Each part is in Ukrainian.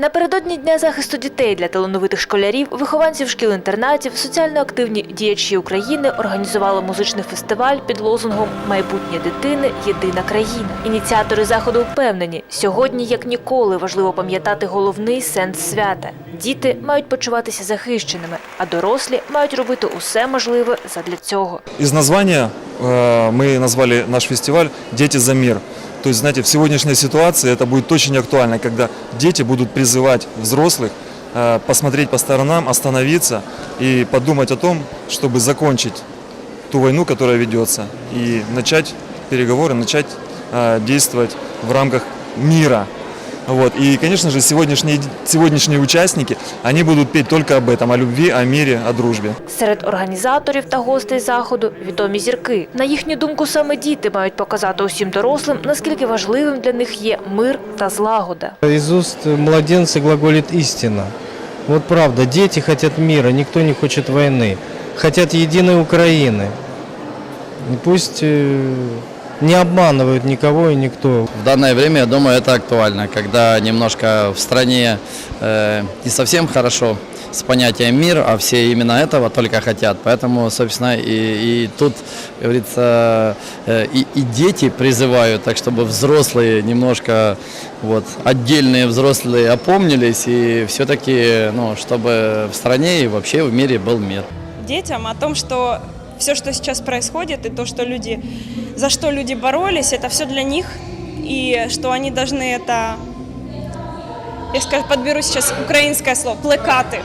Напередодні дня захисту дітей для талановитих школярів, вихованців шкіл-інтернатів, соціально активні діячі України організували музичний фестиваль під лозунгом Майбутнє дитини єдина країна. Ініціатори заходу впевнені, сьогодні як ніколи важливо пам'ятати головний сенс свята. Діти мають почуватися захищеними, а дорослі мають робити усе можливе задля цього. Из названия э, мы назвали наш фестиваль «Дети за мир». То есть, знаете, в сегодняшней ситуации это будет очень актуально, когда дети будут призывать взрослых э, посмотреть по сторонам, остановиться и подумать о том, чтобы закончить ту войну, которая ведется, и начать переговоры, начать э, действовать в рамках мира. Вот. И, конечно же, сегодняшние, сегодняшние участники, они будут петь только об этом, о любви, о мире, о дружбе. Серед організаторів та гостей заходу відомі зірки. На їхню думку, саме діти мають показати усім дорослим, наскільки важливим для них є мир та злагода. Из уст младенца глаголит истина. Вот правда, дети хотят мира, никто не хочет войны. Хотят единой Украины. И пусть э, не обманывают никого и никто. В данное время, я думаю, это актуально, когда немножко в стране э, не совсем хорошо с понятием мир, а все именно этого только хотят. Поэтому, собственно, и, и тут, говорится, э, и, и дети призывают, так чтобы взрослые немножко, вот, отдельные взрослые опомнились и все-таки, ну, чтобы в стране и вообще в мире был мир. детям о том, что все, что сейчас происходит, и то, что люди, за что люди боролись, это все для них, и что они должны это, я скажу, подберу сейчас украинское слово, плекаты.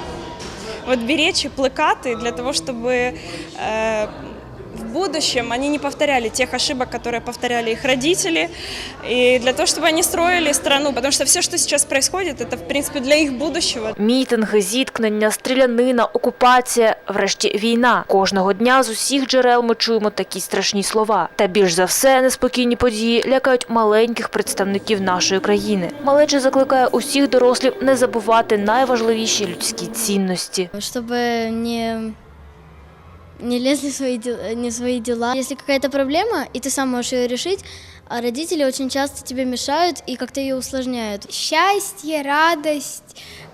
Вот беречь и плекаты для того, чтобы э, в будущем они не повторяли тех ошибок, которые повторяли их родители, и для того, чтобы они строили страну, потому что все, что сейчас происходит, это, в принципе, для их будущего, Мітинги, зіткнення, стрілянина, окупація, врешті війна. Кожного дня з усіх джерел ми чуємо такі страшні слова. Та більш за все неспокійні події лякають маленьких представників нашої країни. Малеча закликає усіх дорослів не забувати найважливіші людські цінності. чтобы не не лезли в свои, дела, не в свои дела. Если какая-то проблема, и ты сам можешь ее решить, а родители очень часто тебе мешают и как-то ее усложняют. счастье, радость,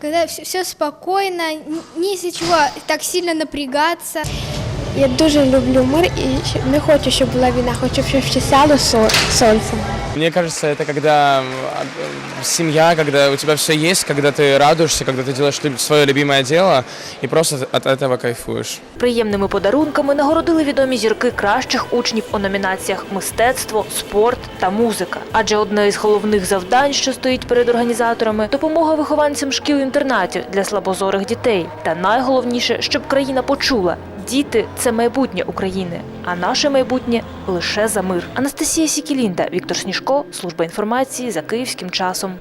когда все, спокойно, н- не из-за чего так сильно напрягаться. Я дуже люблю мир і щ- не хочу, щоб була війна, хочу, щоб ще сяло со- сонце. Мне кажется, это когда м, а, семья, когда у тебя все есть, когда ты радуешься, когда ты делаешь свое любимое дело и просто от этого кайфуешь. Приємними подарунками нагородили відомі зірки кращих учнів у номінаціях мистецтво, спорт та музика. Адже одне із головних завдань, що стоїть перед організаторами, допомога вихованцям шкіл-інтернатів для слабозорих дітей. Та найголовніше, щоб країна почула. Діти це майбутнє України, а наше майбутнє лише за мир. Анастасія Сікілінда, Віктор Сніжко, служба інформації за київським часом.